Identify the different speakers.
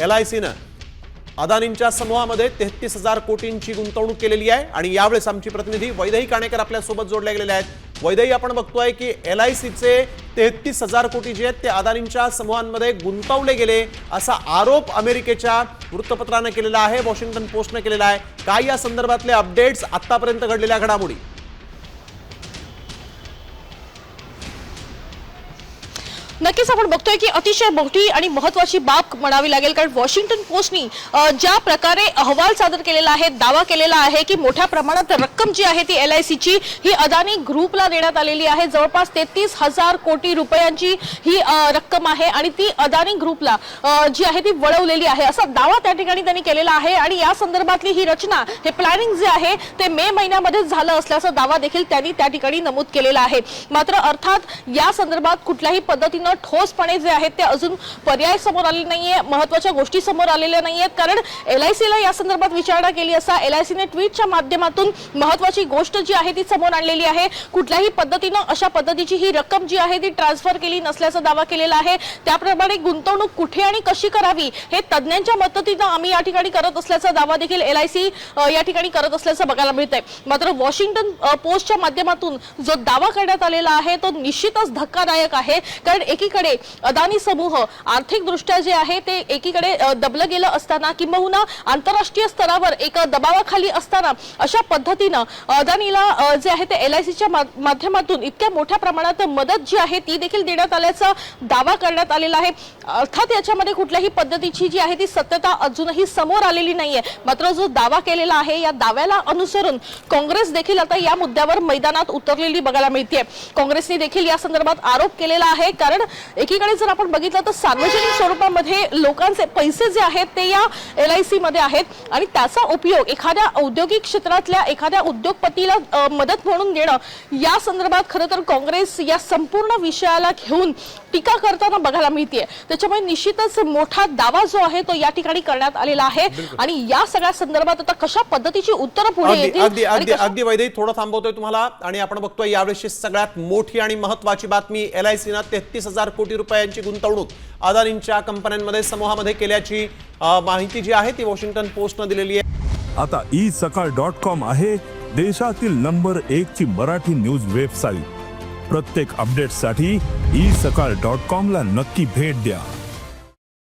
Speaker 1: L I सीनं अदानींच्या समूहामध्ये तेहतीस हजार कोटींची गुंतवणूक केलेली आहे आणि यावेळेस आमची प्रतिनिधी वैदही काणेकर आपल्यासोबत जोडल्या गेलेले आहेत. वैदही आपण बघतोय की एल आय सीचे तेहतीस हजार कोटी जे आहेत ते अदानींच्या समूहांमध्ये गुंतवले गेले असा आरोप अमेरिकेच्या वृत्तपत्रानं केलेला आहे वॉशिंग्टन पोस्टनं केलेला आहे. काय या संदर्भातले अपडेट्स आतापर्यंत घडलेल्या घडामोडी.
Speaker 2: नक्कीच आपण बघतोय की अतिशय मोठी आणि महत्वाची बाब म्हणावी लागेल कारण वॉशिंग्टन पोस्टनी ज्या प्रकारे अहवाल सादर केलेला आहे दावा केलेला आहे की मोठ्या प्रमाणात रक्कम जी आहे ती एल आय सीची ही अदानी ग्रुपला देण्यात आलेली आहे. जवळपास तेहतीस हजार कोटी रुपयांची ही रक्कम आहे आणि ती अदानी ग्रुपला जी आहे ती वळवलेली आहे. असा दावा त्या ठिकाणी त्यांनी केलेला आहे आणि या संदर्भातली ही रचना हे प्लॅनिंग जे आहे ते मे महिन्यामध्ये झालं असल्याचा दावा देखील त्यांनी त्या ठिकाणी नमूद केलेला आहे. मात्र अर्थात या संदर्भात कुठल्याही पद्धतीनं ठोसपणे जे आहेत ते अजून पर्याय समोर आले नाहीये महत्त्वाच्या गोष्टी समोर आलेल्या नाहीयेत. कारण एल आय सीला या संदर्भात विचारणा केली असता एल आय सीने ट्विटच्या माध्यमातून महत्वाची गोष्ट जी आहे ती समोर आणलेली आहे. कुठल्याही पद्धतीनं अशा पद्धतीची ही रक्कम जी आहे ती ट्रान्सफर केली नसल्याचा दावा केलेला आहे. त्याप्रमाणे गुंतवणूक कुठे आणि कशी करावी हे तज्ज्ञांच्या मदतीनं आम्ही या ठिकाणी करत असल्याचा दावा देखील एल आय सी या ठिकाणी करत असल्याचं बघायला मिळतंय. मात्र वॉशिंग्टन पोस्टच्या माध्यमातून जो दावा करण्यात आलेला आहे तो निश्चितच धक्कादायक आहे. कारण एकीकडे अदानी समूह आर्थिकदृष्ट्या जे आहे ते एकीकडे दबलं गेलं असताना किंबहुना आंतरराष्ट्रीय स्तरावर एक दबावाखाली असताना अशा पद्धतीनं अदानीला जे आहे ते एल आय सीच्या माध्यमातून इतक्या मोठ्या प्रमाणात मदत जी आहे ती देखील देण्यात आल्याचा दावा करण्यात आलेला आहे. अर्थात याच्यामध्ये कुठल्याही पद्धतीची जी आहे ती सत्यता अजूनही समोर आलेली नाहीये. मात्र जो दावा केलेला आहे या दाव्याला अनुसरून काँग्रेस देखील आता या मुद्द्यावर मैदानात उतरलेली बघायला मिळते काँग्रेसने देखील या संदर्भात आरोप केलेला आहे. कारण एकीकडे जर आपण बघितलं तर सार्वजनिक स्वरूपामध्ये लोकांचे पैसे जे आहेत ते या एल आय सी मध्ये आहेत. आणि त्याचा उपयोग एखाद्या औद्योगिक क्षेत्रातल्या एखाद्या उद्योगपतीला मदत म्हणून देणं या संदर्भात खरं तर काँग्रेस या संपूर्ण विषयाला घेऊन टीका करताना बघायला मिळते त्याच्यामुळे निश्चितच मोठा दावा जो आहे तो या ठिकाणी करण्यात आलेला आहे. आणि या सगळ्या संदर्भात आता कशा पद्धतीची उत्तरं पुढे
Speaker 1: अगदी
Speaker 2: येतील
Speaker 1: वैदेही थोडं थांबवतोय तुम्हाला. आणि आपण बघतोय यावेळेसची सगळ्यात मोठी आणि महत्वाची बातमी एल आय सीनं तेहतीस हजार कोटी रुपयांची गुंतवणूक अदानींच्या कंपन्यांमध्ये समूहामध्ये केल्याची माहिती जी आहे ती वॉशिंग्टन पोस्टनं दिलेली आहे.
Speaker 3: आता ई सकाळ डॉट कॉम आहे देशातील नंबर एक ची मराठी न्यूज वेबसाईट. प्रत्येक अपडेटसाठी ई सकाळ डॉट कॉम ला नक्की भेट द्या.